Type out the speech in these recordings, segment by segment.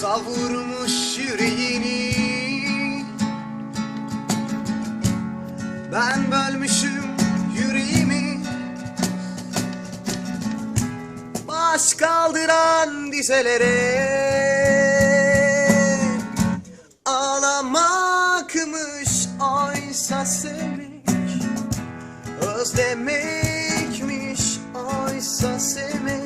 Savurmuş yüreğini. Ben bölmüşüm yüreğimi. Baş kaldıran dizelere. Ağlamakmış oysa sevmek. Özlemekmiş oysa sevmek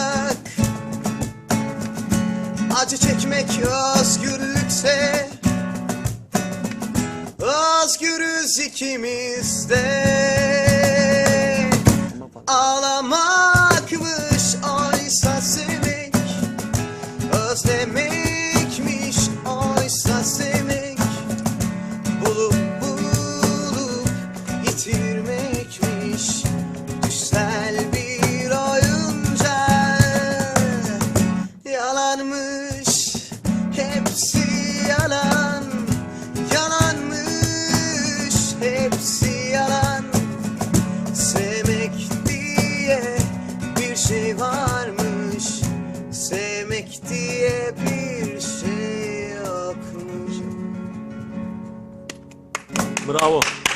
Acı çekmek özgürlükse Özgürüz ikimiz de Bravo.